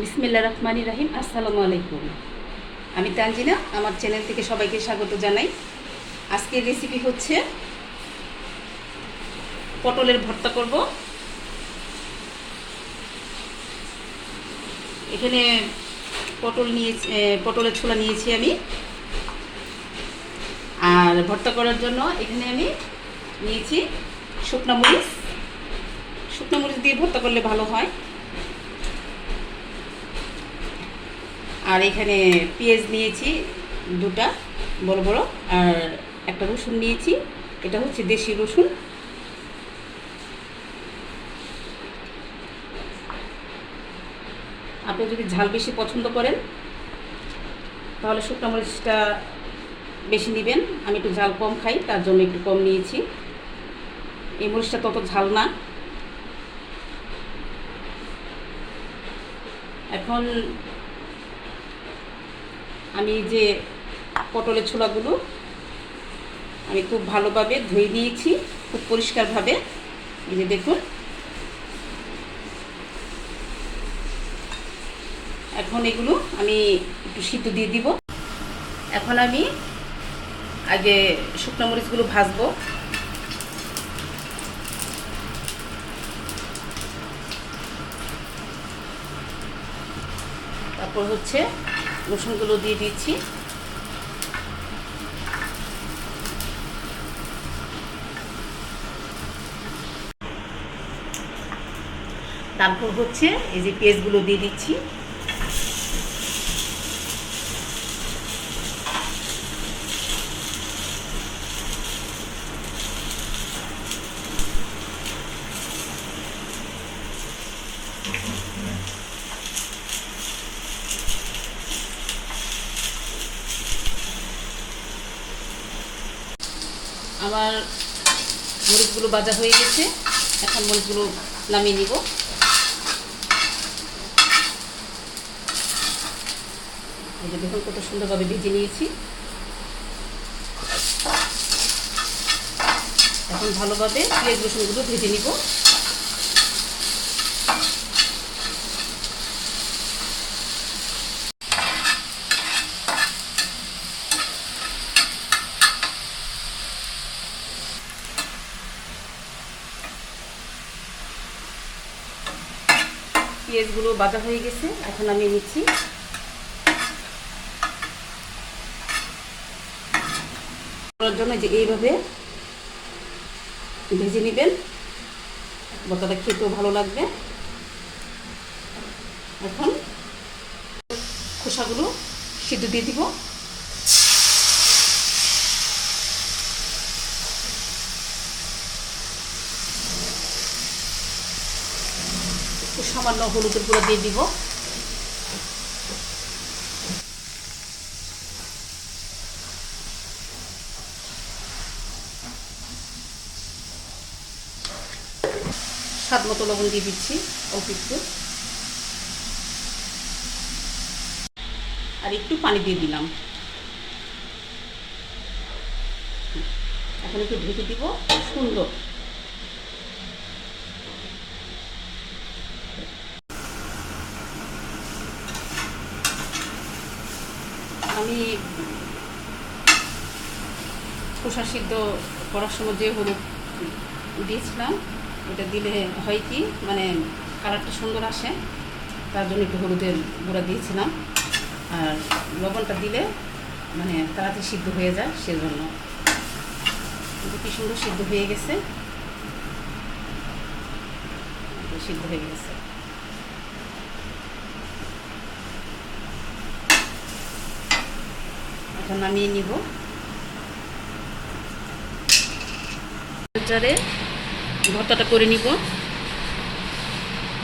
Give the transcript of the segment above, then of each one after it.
বিসমিল্লা রহমানি রাহিম, আসসালামু আলাইকুম। আমি তানজিনা, আমার চ্যানেল থেকে সবাইকে স্বাগত জানাই। আজকের রেসিপি হচ্ছে পটলের ভর্তা করব। এখানে পটল নিয়ে পটলের ছোলা নিয়েছি আমি। আর ভর্তা করার জন্য এখানে আমি নিয়েছি শুকনো মরিচ। শুকনো মরিচ দিয়ে ভর্তা করলে ভালো হয়। আর এখানে পেঁয়াজ নিয়েছি, দুটা বড় বড়, আর একটা রসুন নিয়েছি, এটা হচ্ছে দেশি রসুন। আপনি যদি ঝাল বেশি পছন্দ করেন, তাহলে শুকনো মরিচটা বেশি নেবেন। আমি একটু ঝাল কম খাই, তার জন্য একটু কম নিয়েছি। এই মরিচটা তত ঝাল না। এখন আমি যে পটলের ছোলাগুলো আমি খুব ভালোভাবে ধুয়ে নিয়েছি, খুব পরিষ্কারভাবে। এই যে দেখুন। এখন এগুলো আমি একটু সিদ্ধ দিয়ে দিব। এখন আমি আগে শুকনো মরিচগুলো ভাজবো। তারপর হচ্ছে রসুনগুলো দিয়ে দিচ্ছি। তারপর হচ্ছে এই যে পেঁয়াজগুলো দিয়ে দিচ্ছি। আমার মরিচগুলো ভাজা হয়ে গেছে। এখন মরিচগুলো নামিয়ে নিব। দেখুন কত সুন্দরভাবে ভেজে নিয়েছি। এখন ভালোভাবে পেঁয়াজ রসুনগুলো ভেজে নিব। পেঁয়াজগুলো বাজা হয়ে গেছে, এখন আমি নিচ্ছি। করার জন্য যে এইভাবে ভেজে নেবেন বতটা খেতেও ভালো লাগবে। এখন খোসাগুলো সিদ্ধ দিয়ে দিব। একটু সামান্য হলুদের গুঁড়ো দিয়ে দিব। স্বাদ মতো লবণ দিয়ে দিচ্ছি অল্প একটু। আর একটু পানি দিয়ে দিলাম। এখন একটু ঢেকে দিব সুন্দর। আমি খোসা সিদ্ধ করার সময় যে হলুদ দিয়েছিলাম, ওটা দিলে হয় কি মানে কালারটা সুন্দর আসে, তার জন্য একটু হলুদের গুঁড়া দিয়েছিলাম। আর লবণটা দিলে মানে তাড়াতাড়ি সিদ্ধ হয়ে যায় সেজন্য। কি সুন্দর সিদ্ধ হয়ে গেছে? সিদ্ধ হয়ে গেছে। এখন নামিয়ে নিব। জারে ভর্তাটা করে নিব।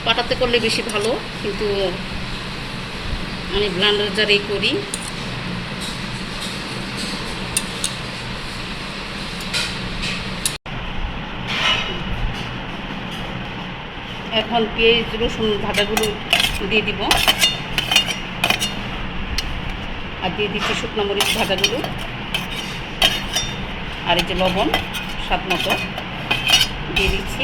পাটাতে করলে বেশি ভালো, কিন্তু আমি ব্লান্ডার জারেই করি। এখন পেঁয়াজ, রসুন, ভাজাগুলো দিয়ে দিব। আর দিয়ে দিচ্ছি শুকনো মরিচ ভাজাগুলো আর এই যে লবণ, স্বাদ মতো দিয়ে দিচ্ছি।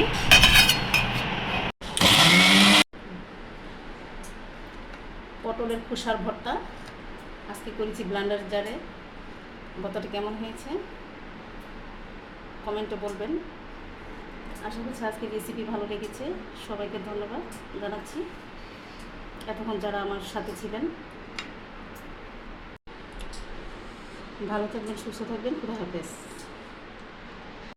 পটলের খোসার ভর্তা। আজকে করেছি ব্লান্ডার জারে। ভর্তাটা কেমন হয়েছে? কমেন্টে বলবেন। আশা করছি আজকে রেসিপি ভালো লেগেছে। সবাইকে ধন্যবাদ জানাচ্ছি। এতক্ষণ যারা আমার সাথে ছিলেন ভালো থাকবেন সুস্থ থাকবেন খুদা হাফেজ।